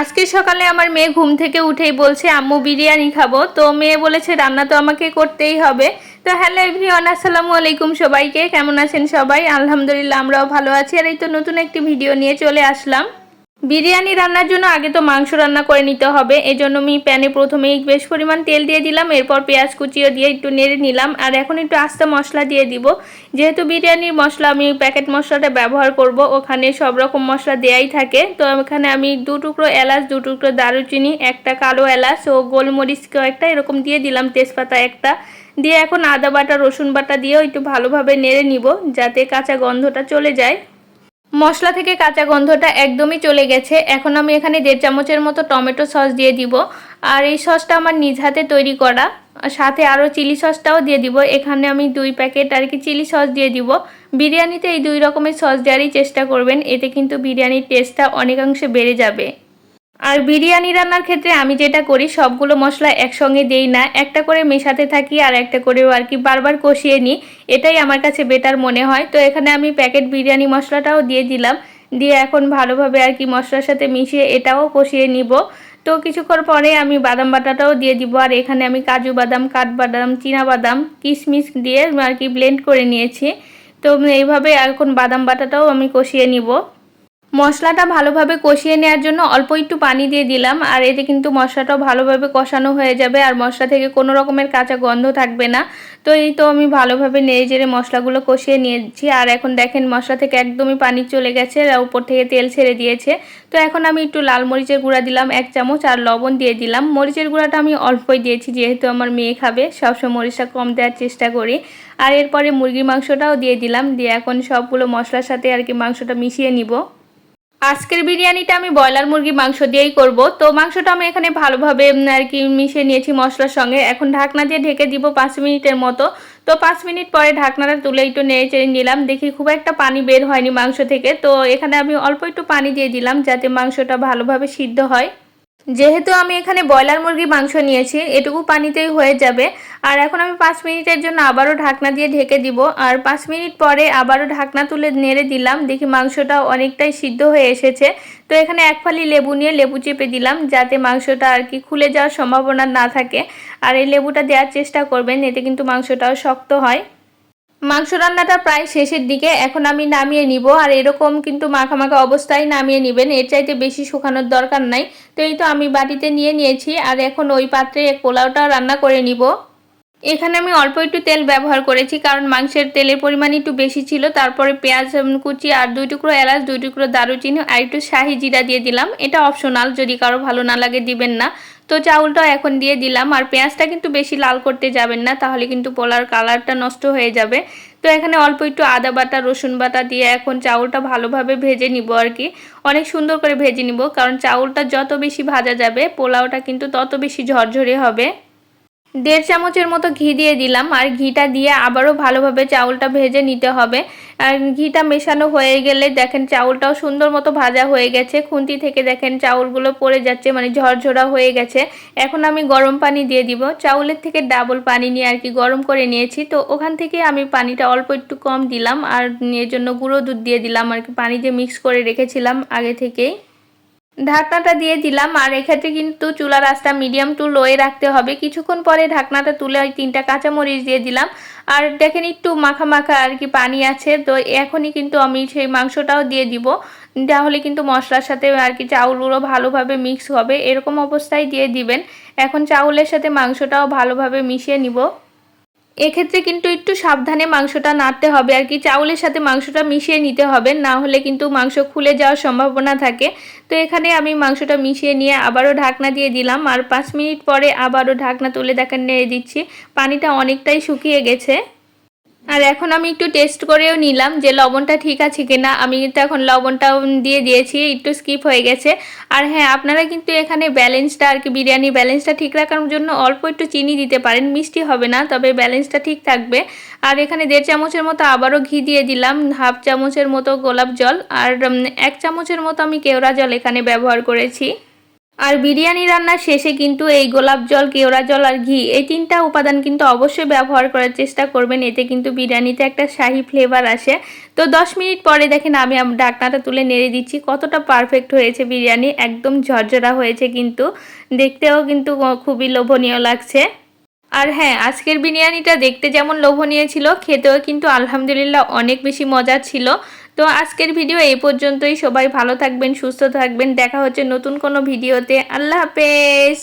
আজকে সকালে আমার মেয়ে ঘুম থেকে উঠেই বলছে, আম্মু, বিরিয়ানি খাব। তো মেয়ে বলেছে, রান্না তো আমাকে করতেই হবে। তো হ্যালো এভরিওয়ান, আসসালামু আলাইকুম সবাইকে। কেমন আছেন সবাই? আলহামদুলিল্লাহ, আমরাও ভালো আছি। আর এই তো নতুন একটি ভিডিও নিয়ে চলে আসলাম। বিরিয়ানি রান্নার জন্য আগে তো মাংস রান্না করে নিতে হবে। এজন্য আমি প্যানে প্রথমেই বেশ পরিমাণ তেল দিয়ে দিলাম, এরপর পেঁয়াজ কুচিও দিয়ে একটু নেড়ে নিলাম, আর এখন একটু আস্তে মশলা দিয়ে দিব। যেহেতু বিরিয়ানির মশলা, আমি প্যাকেট মশলাটা ব্যবহার করব, ওখানে সব রকম মশলা দেয়াই থাকে। তো এখানে আমি দু টুকরো এলাচ, দু টুকরো দারুচিনি, একটা কালো এলাচ ও গোলমরিচ কয়েকটা, এরকম দিয়ে দিলাম তেজপাতা একটা। দিয়ে এখন আদা বাটা, রসুন বাটা দিয়েও একটু ভালোভাবে নেড়ে নিব, যাতে কাঁচা গন্ধটা চলে যায়। মশলা থেকে কাঁচা গন্ধটা একদমই চলে গেছে। এখন আমি এখানে দেড় চামচের মতো টমেটো সস দিয়ে দিব। আর এই সসটা আমার নিজ হাতে তৈরি করা। সাথে আরও চিলি সসটাও দিয়ে দিব। এখানে আমি দুই প্যাকেট আর কি চিলি সস দিয়ে দিব। বিরিয়ানিতে এই দুই রকমের সস দেওয়ারই চেষ্টা করবেন। এতে কিন্তু বিরিয়ানির টেস্টটা অনেকাংশে বেড়ে যাবে। আর বিরিয়ানি রান্নার ক্ষেত্রে আমি যেটা করি, সবগুলো মশলা একসঙ্গে দেই না। একটা করে মেশাতে থাকি আর একটা করেও আর কি বারবার কষিয়ে নিই। এটাই আমার কাছে বেটার মনে হয়। তো এখানে আমি প্যাকেট বিরিয়ানি মশলাটাও দিয়ে দিলাম। দিয়ে এখন ভালোভাবে আর কি মশলার সাথে মিশিয়ে এটাও কষিয়ে নিব। তো কিছুক্ষণ পরে আমি বাদাম বাটাটাও দিয়ে দিব। আর এখানে আমি কাজু বাদাম, কাঠবাদাম বাদাম কিশমিশ দিয়ে আর কি ব্লেন্ড করে নিয়েছি। তো এইভাবে এখন বাদাম বাটাটাও আমি কষিয়ে নিব। মশলাটা ভালোভাবে কষিয়ে নেওয়ার জন্য অল্প একটু পানি দিয়ে দিলাম। আর এতে কিন্তু মশলাটাও ভালোভাবে কষানো হয়ে যাবে। আর মশলা থেকে কোনো রকমের কাঁচা গন্ধ থাকবে না। তো এই তো আমি ভালোভাবে নেড়ে চেড়ে মশলাগুলো কষিয়ে নিয়েছি। আর এখন দেখেন মশলা থেকে একদমই পানি চলে গেছে আর উপর থেকে তেল ছেড়ে দিয়েছে। তো এখন আমি একটু লাল মরিচের গুঁড়া দিলাম এক চামচ আর লবণ দিয়ে দিলাম। মরিচের গুঁড়াটা আমি অল্পই দিয়েছি যেহেতু আমার মেয়ে খাবে। সবসময় মরিচটা কম দেওয়ার চেষ্টা করি। আর এরপরে মুরগির মাংসটাও দিয়ে দিলাম। দিয়ে এখন সবগুলো মশলার সাথে আর কি মাংসটা মিশিয়ে নিব। আজকের বিরিয়ানিটা আমি ব্রয়লার মুরগি মাংস দিয়েই করব। তো মাংসটা আমি এখানে ভালোভাবে আর কি মিশিয়ে নিয়েছি মশলার সঙ্গে। এখন ঢাকনা দিয়ে ঢেকে দিব পাঁচ মিনিটের মতো। তো পাঁচ মিনিট পরে ঢাকনাটা তুলে একটু নেড়ে চেড়ে নিলাম। দেখি খুব একটা পানি বের হয়নি মাংস থেকে। তো এখানে আমি অল্প একটু পানি দিয়ে দিলাম যাতে মাংসটা ভালোভাবে সিদ্ধ হয়। যেহেতু আমি এখানে ব্রয়লার মুরগি মাংস নিয়েছি, এটুকু পানিতেই হয়ে যাবে। আর এখন আমি পাঁচ মিনিটের জন্য আবারও ঢাকনা দিয়ে ঢেকে দিব। আর পাঁচ মিনিট পরে আবারও ঢাকনা তুলে নেড়ে দিলাম। দেখি মাংসটা অনেকটাই সিদ্ধ হয়ে এসেছে। তো এখানে এক ফালি লেবু নিয়ে লেবু চেপে দিলাম যাতে মাংসটা আর কি খুলে যাওয়ার সম্ভাবনা না থাকে। আর এই লেবুটা দেওয়ার চেষ্টা করবেন, এতে কিন্তু মাংসটাও শক্ত হয়। মাংস রান্নাটা প্রায় শেষের দিকে। এখন আমি নামিয়ে নিব। আর এরকম কিন্তু মাখা মাখা অবস্থায় নামিয়ে নেবেন। এর চাইতে বেশি শুকানোর দরকার নাই। তো এই তো আমি বাটিতে নিয়ে নিয়েছি। আর এখন ওই পাত্রে পোলাওটাও রান্না করে নিব। এখানে আমি অল্প একটু তেল ব্যবহার করেছি, কারণ মাংসের তেলের পরিমাণ একটু বেশি ছিল। তারপরে পেঁয়াজ কুচি আর দুই টুকরো এলাচ, দুই টুকরো দারুচিনি আর একটু শাহি জিরা দিয়ে দিলাম। এটা অপশনাল যদি কারও ভালো না লাগে দিবেন না। তো চাউলটাও এখন দিয়ে দিলাম। আর পেঁয়াজটা কিন্তু বেশি লাল করতে যাবেন না, তাহলে কিন্তু পোলার কালারটা নষ্ট হয়ে যাবে। তো এখানে অল্প একটু আদা বাটা, রসুন বাটা দিয়ে এখন চাউলটা ভালোভাবে ভেজে নিব আর কি। অনেক সুন্দর করে ভেজে নিব, কারণ চাউলটা যত বেশি ভাজা যাবে, পোলাওটা কিন্তু তত বেশি ঝরঝরে হবে। দেড় চামচের মতো ঘি দিয়ে দিলাম। আর ঘিটা দিয়ে আবারও ভালোভাবে চাউলটা ভেজে নিতে হবে। আর ঘিটা মেশানো হয়ে গেলে দেখেন চাউলটাও সুন্দর মতো ভাজা হয়ে গেছে। খুন্তি থেকে দেখেন চাউলগুলো পড়ে যাচ্ছে মানে ঝরঝরা হয়ে গেছে। এখন আমি গরম পানি দিয়ে দিব। চাউলের থেকে ডাবল পানি নিয়ে আর কি গরম করে নিয়েছি। তো ওখান থেকে আমি পানিটা অল্প একটু কম দিলাম। আর এর জন্য গুঁড়ো দুধ দিয়ে দিলাম। আর কি পানি যে মিক্স করে রেখেছিলাম আগে থেকেই। ঢাকনাটা দিয়ে দিলাম, আর এক্ষেত্রে কিন্তু চুলার আঁচটা মিডিয়াম টু লোয়ে রাখতে হবে। কিছুক্ষণ পরে ঢাকনাটা তুলে ওই তিনটা কাঁচামরিচ দিয়ে দিলাম। আর দেখেন একটু মাখা মাখা আর কি পানি আছে, তো এখনই কিন্তু আমি সেই মাংসটাও দিয়ে দিব। তাহলে কিন্তু মশলার সাথে আর কি চাউলগুলো ভালোভাবে মিক্স হবে। এরকম অবস্থায় দিয়ে দিবেন। এখন চাউলের সাথে মাংসটাও ভালোভাবে মিশিয়ে নিব। এক্ষেত্রে কিন্তু একটু সাবধানে মাংসটা নাড়তে হবে আর কি। চাউলের সাথে মাংসটা মিশিয়ে নিতে হবে, না হলে কিন্তু মাংস খুলে যাওয়ার সম্ভাবনা থাকে। তো এখানে আমি মাংসটা মিশিয়ে নিয়ে আবারও ঢাকনা দিয়ে দিলাম আর পাঁচ মিনিট পরে আবারও ঢাকনা তুলে দেখা নেড়ে দিচ্ছি। পানিটা অনেকটাই শুকিয়ে গেছে। আর এখন আমি একটু টেস্ট করেও নিলাম যে লবণটা ঠিক আছে কিনা। আমি কিন্তু এখন লবণটাও দিয়ে দিয়েছি, একটু স্কিপ হয়ে গেছে। আর হ্যাঁ আপনারা কিন্তু এখানে ব্যালেন্সটা আর কি, বিরিয়ানি ব্যালেন্সটা ঠিক রাখার জন্য অল্প একটু চিনি দিতে পারেন, মিষ্টি হবে না, তবে ব্যালেন্সটা ঠিক থাকবে। আর এখানে দেড় চামচের মতো আবারও ঘি দিয়ে দিলাম, হাফ চামচের মতো গোলাপ জল, আর এক চামচের মতো আমি কেওড়া জল এখানে ব্যবহার করেছি। আর বিরিয়ানি রান্নার শেষে কিন্তু এই গোলাপ জল, কেওড়া জল আর ঘি, এই তিনটা উপাদান কিন্তু অবশ্যই ব্যবহার করার চেষ্টা করবেন। এতে কিন্তু বিরিয়ানিতে একটা শাহি ফ্লেভার আসে। তো দশ মিনিট পরে দেখেন আমি ডাকনাটা তুলে নেড়ে দিচ্ছি। কতটা পারফেক্ট হয়েছে বিরিয়ানি, একদম ঝরঝরা হয়েছে কিন্তু। দেখতেও কিন্তু খুবই লোভনীয় লাগছে। আর হ্যাঁ আজকের বিরিয়ানিটা দেখতে যেমন লোভনীয় ছিল, খেতেও কিন্তু আলহামদুলিল্লাহ অনেক বেশি মজার ছিল। তো আজকের ভিডিও এই পর্যন্তই। সবাই ভালো থাকবেন, সুস্থ থাকবেন। দেখা হচ্ছে নতুন কোনো ভিডিওতে। আল্লাহ হাফেজ।